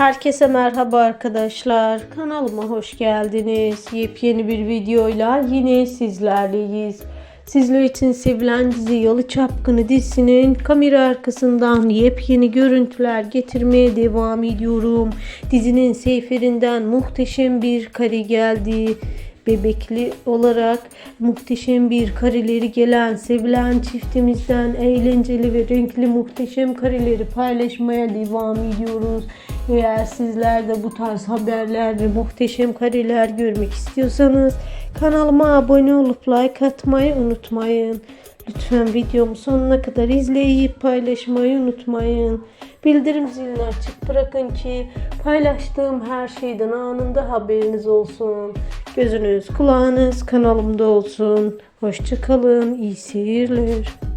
Herkese merhaba arkadaşlar. Kanalıma hoş geldiniz. Yepyeni bir videoyla yine sizlerleyiz. Sizler için sevilen dizi Yalı Çapkını dizisinin kamera arkasından yepyeni görüntüler getirmeye devam ediyorum. Dizinin seyferinden muhteşem bir kare geldi. Bebekli olarak muhteşem bir kareleri gelen sevilen çiftimizden eğlenceli ve renkli muhteşem kareleri paylaşmaya devam ediyoruz. Eğer sizler de bu tarz haberler ve muhteşem kareler görmek istiyorsanız kanalıma abone olup like atmayı unutmayın. Lütfen videomu sonuna kadar izleyip paylaşmayı unutmayın. Bildirim zilini açık bırakın ki paylaştığım her şeyden anında haberiniz olsun. Gözünüz kulağınız kanalımda olsun. Hoşçakalın, iyi seyirler.